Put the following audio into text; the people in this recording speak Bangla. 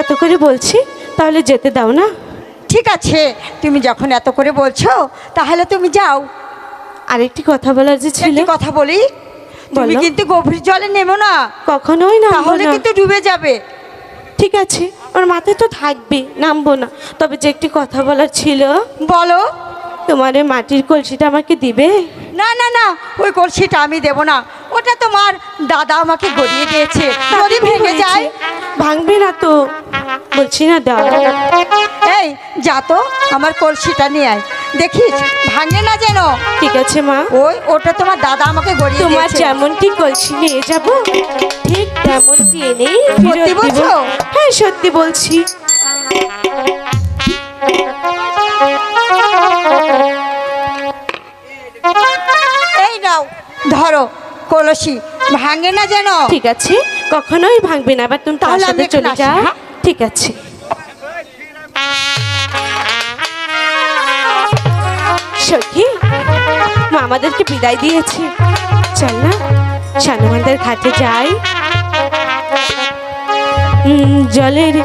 এত করে বলছি তাহলে যেতে দাও না। ঠিক আছে তুমি যখন এত করে বলছো তাহলে তুমি যাও। আরেকটি কথা বলার যে ছিল। কথা বলি তুমি কিন্তু গভীর জলে নেমো না। কখনোই না তাহলে কিন্তু ডুবে যাবে। ঠিক আছে আমার মাথায় তো থাকবে নামবো না। তবে যে একটি কথা বলার ছিল বলো। তোমার এই মাটির কলসিটা আমাকে দিবে? না না না ওই কলসিটা আমি দেব না। ওটা তোমার দাদা আমাকে গড়িয়ে দিয়েছে। যদি ভেঙে যায় ভাঙবে না তো? বলছি না দাও এই যা তো আমার কলসিটা নিয়ে আয়। দেখিস ভাঙে না যেন। ঠিক আছে মা। ওই ওটা তোমার দাদা আমাকে গড়িয়ে তোমার যেমনটি কলসি নিয়ে যাব ঠিক তেমনটি এনেই সত্যি বলছো? হ্যাঁ সত্যি বলছি। এই নাও ধরো কলসি। ভাঙে না যেন। ঠিক আছে কখনোই ভাঙবে না আবার তুমি তাহলে চলে যা। হ্যাঁ? ঠিক আছে। আমাদেরকে বিদায় দিয়েছে। চল না সানুমানদের খাতে যাই। জলের